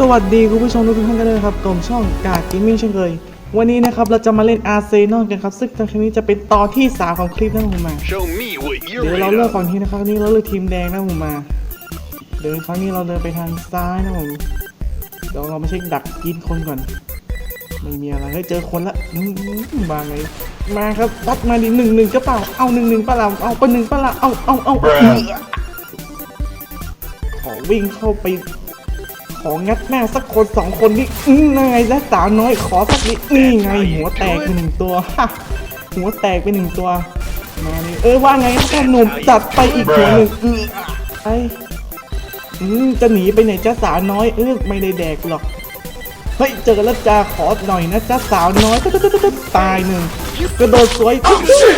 สวัสดีคุณผู้ชมทุกท่านกันเลยครับกลมช่องกากิมมิ่งเช่นเคย วันนี้นะครับเราจะมาเล่นอาร์เซนอลกันครับ ซึ่งครั้งนี้จะเป็นตอนที่ 3 ของคลิปนะผมมา เดี๋ยวเราเลือก of. ฝั่งที่นะครับนี้เราเลือกทีมแดงนะผมมา เดินครั้งนี้เราเดินไปทางซ้ายนะผมเดี๋ยวเราไปเช็คดักกินคนก่อน ไม่มีอะไรเฮ้ยเจอคนละมาไงมาครับวัดมาดิหนึ่งหนึ่งก็เปล่าเอาหนึ่งหนึ่งเปล่าเอาเป็นหนึ่งเปล่าเอาเอาเอาขอวิ่งเข้าไป ของงัดหน้าสักคนสองคนนี่อืมนายและสาวน้อยขอสักนิดนี่ไง หัวแตกไปหนึ่งตัวฮะหัวแตกไปหนึ่งตัวมานี่เออว่าไงพ่อหนุ่มจัดไปอีกหัวหนึ่งอือไออืมจะหนีไปไหนจ้าสาวน้อยเออไม่ได้แดกหรอกเฮ้ยเจอแล้วจ้าขอหน่อยนะจ้าสาวน้อยตึ๊ดตึ๊ดตึ๊ดตึ๊ดตายหนึ่งกระโดดสวย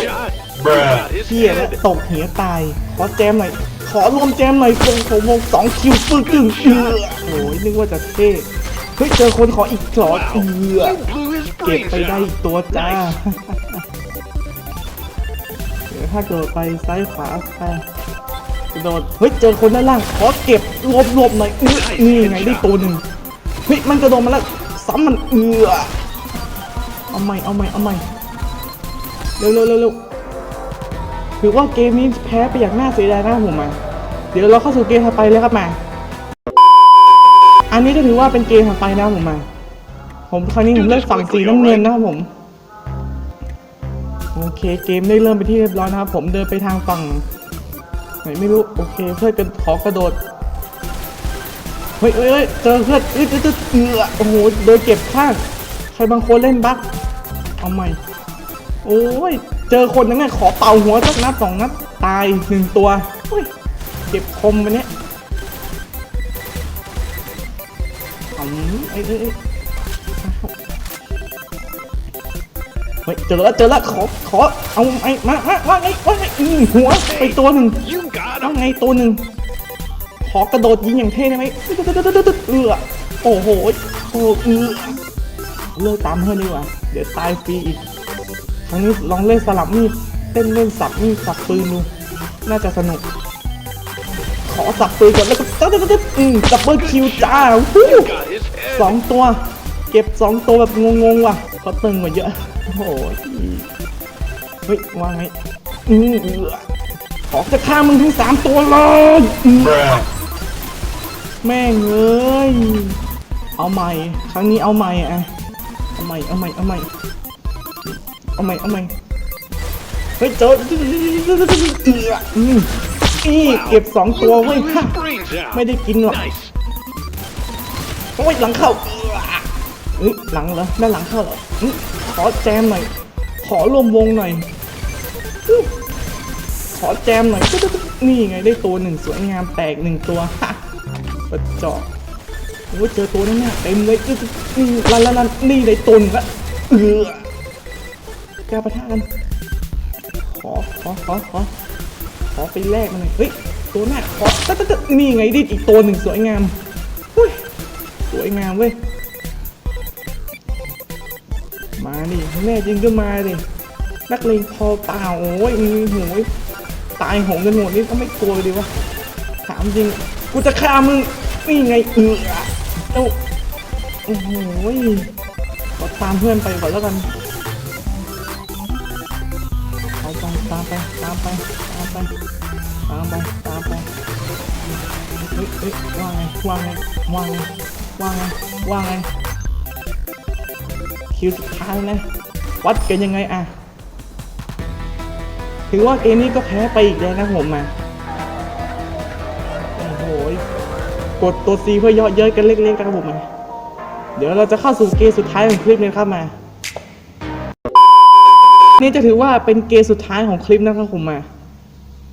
Shot. Bruh. เฮียแล้วตกเหียตายขอแจมหน่อย ขอรวมแจมหน่อยคงผมวงสองคิวปึ้งตึงเอือโอ้ยนึกว่าจะเท่เฮ้ยเจอคนขออีกสองเอือเก็บไปได้อีกตัวจ้าเดี๋ยวถ้าเกิดไปซ้ายขวาไปโดดเฮ้ยเจอคนด้านล่างขอเก็บรวบรวบหน่อยอื้อนี่ไงได้ตัวหนึ่งเฮ้ยมันกระโดดมาแล้วซ้ำมันเอือเอาใหม่เอาใหม่เอาใหม่เร็วเร็วเร็วเร็วถือว่าเกมนี้แพ้ไปอย่างน่าเสียดายนะผมมา เดี๋ยวเราเข้าสู่เกมถัดไปเลยครับมา อันนี้ก็ถือว่าเป็นเกมถัดไปนะผมมา ผมคราวนี้ผมเลือกฝั่งสีน้ำเงินนะครับผม โอเคเกมได้เริ่มไปที่เรียบร้อยนะครับผมเดินไปทางฝั่งไหนไม่รู้โอเคเพื่อนกันขอกระโดดเฮ้ยเฮ้ยเจอเพื่อนเอ้ยเอ้ยเอ้ยเอือโอ้โหโดนเก็บข้างใครบางคนเล่นบั๊กเอาใหม่โอ้ยเจอคนนั้นไงขอเป่าหัวสักนัดสองนัดตายหนึ่งตัวเฮ้ย เก็บคมไปเนี้อืมเอ้ยเอ้ยเอ้ยเฮ้ยเจอแล้วเจอแล้วขอขอเอาไอ้มามาว่าไงว่าไงอืมหัวไปตัวหนึ่ง You got ว่า him. ไงตัวหนึ่งขอกระโดดยิงอย่างเท่ได้ไหมเอือโอ้โหโอ้เอือเลิกตามเพื่อนดีกว่าเดี๋ยวตายฟรีอีกครั้งนี้ลองเล่นสลับมีดเต้นเล่นสับมีดสับปืนดูน่าจะสนุก อสับปืนก่อนแล้วก็ตึ๊ดตึ๊ดตึ๊ดอืมดับเบิลคิวจ้าวู้สองตัว เก็บสองตัวแบบงงๆว่ะเขาตึงกว่าเยอะโอ้โหเฮ้ยว่าไงอืมเอือขอจะฆ่ามึงทั้งสามตัวเลยแม่งเอ้ยเอาใหม่ ครั้งนี้เอาใหม่อะเอาใหม่เอาใหม่เอาใหม่เอาใหม่เอาใหม่เฮ้ยเจอเอืออืม นี่เก็บสองตัว You เว้ย blew his brains out. ไม่ได้กินหรอก Nice. โอ้ยหลังเข้าเอ้ยหลังเหรอด้านหลังเข้าเหรออื้อขอแจมหน่อย ขอรวมวงหน่อยอื้อขอแจมหน่อยตึ๊ดตึ๊ดตึ๊ดนี่ไงได้ตัวหนึ่งสวยงามแตกหนึ่งตัวฮะกระจอกโอ้ยเจอตัวนี้เนี่ยเต็มเลยตึ๊ดตึ๊ดนี่ลันลันลันนี่ได้ตัวหนึ่งละเออแกประทะกัน ขอขอขอขอข อไปแลกมันหน่อยเฮ้ยตัวหน้าขอตึ๊ดตึ๊ดนี่ไงด้อีกตัวหนึ่งสวยงามอุ้ยสวยงามเว้ยมาดิแน่จริงก็มาดินักเลงพอเปล่าโอ้ยมีโหยตายโหงกันหมดนี่ก็ไม่กลัวเลยดิวะถามจริงกูจะฆ่ามึงนี่ไงเออเอ้าโอ้โหยขอตามเพื่อนไปก่อนแล้วกัน ตามไปตามไปตามไปตามไปตามไปเฮ้ยเฮ้ยว่างไงว่างไงว่างไงว่างไงว่างไงคิวสุดท้ายนะวัดกันยังไงอะถือว่าเกมนี้ก็แพ้ไปอีกแล้วนะผมมาโอ้โหกดตัว C เพื่อย่อเย้ยกันเล็กๆนะครับผมมาเดี๋ยวเราจะเข้าสู่เกมสุดท้ายของคลิปเลยครับมา นี่จะถือว่าเป็นเกมสุดท้ายของคลิปนะครับผมมา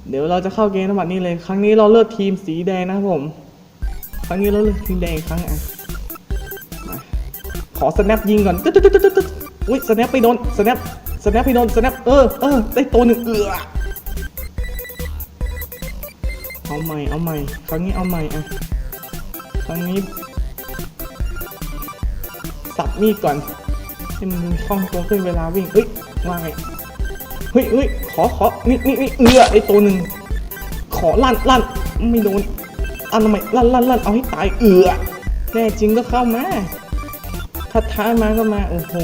เดี๋ยวเราจะเข้าเกมทั้งหมดนี้เลย ครั้งนี้เราเลือกทีมสีแดงนะครับผม ครั้งนี้เราเลือกทีมแดงครั้งอะขอสแนปยิงก่อนตึ๊ดตึ๊ดตึ๊ดตึ๊ดตึ๊ดอุ้ยสแนปไปโดนสแนปสแนปไปโดนสแนปเออเออได้ตัวหนึ่งเอือเอาใหม่เอาใหม่ ครั้งนี้เอาใหม่อะ ครั้งนี้ สับมีดก่อนให้มันคล่องตัวขึ้นเวลาวิ่งเฮ้ย ว่าไงเฮ้ยเฮ้ยขอขอนี่นี่นี่เอือไอตัวหนึ่งขอลั่นลั่นไม่โดนอันทำไมลั่นลั่นลั่นเอาให้ตายเอือแน่จริงก็เข้ามาถ้าท้ามาก็มาโอ้โห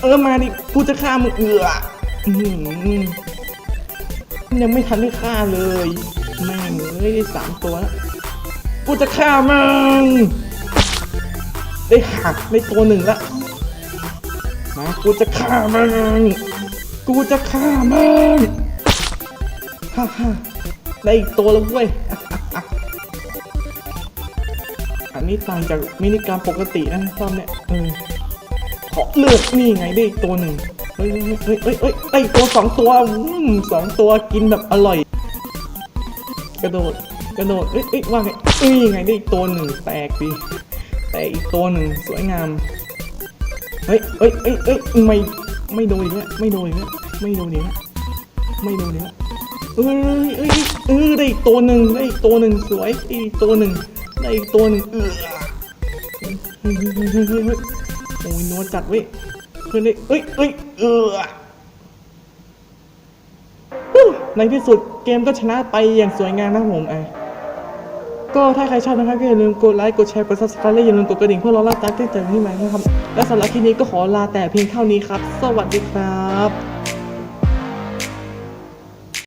เออมาดิกูจะฆ่ามึงเอืออื้อยังไม่ทันได้ฆ่าเลยแม่งเอ้ยได้สามตัวแล้วกูจะฆ่ามึงได้หักได้ตัวหนึ่งละ มากูจะฆ่ามึงกูจะฆ่ามึงฮ่าฮ่าได้อีกตัวแล้วเว้ยอันนี้ต่างจากมินิการปกตินะรอบเนี้ยเออขอเลือกนี่ไงได้อีกตัวหนึ่งเฮ้ยเฮ้ยเฮ้ยเฮ้ยได้อีกตัวสองตัวอืมสองตัวกินแบบอร่อย กระโดดกระโดดเอ้ยเอ้ยว่าไงเอ้ยไงได้อีกตัวหนึ่งแตกดีแต่อีกตัวหนึ่งสวยงาม เฮ้ยเอ้ยเอ้ยเอ้ยไม่ไม่โดนอีกแล้วไม่โดนอีกแล้วไม่โดนอีกแล้วไม่โดนอีกแล้วเอ้ยเอ้ยเออได้อีกตัวหนึ่งได้อีกตัวหนึ่งสวยได้อีกตัวหนึ่งได้อีกตัวหนึ่งเออเฮ้ยโอ้ยนัวจัดเว้ยเพื่อนได้เอ้ยเอ้ยเออในที่สุดเกมก็ชนะไปอย่างสวยงามนะผมไอ้ ก็ถ้าใครชอบนะครับก็อย่าลืมกดไลค์ กดแชร์ กดซับสไครต์และอย่าลืมกดกระดิ่งเพื่อรอรับตามที่เจอที่ใหม่นะครับ และสำหรับคลิปนี้ก็ขอลาแต่เพียงเท่านี้ครับ สวัสดีครับ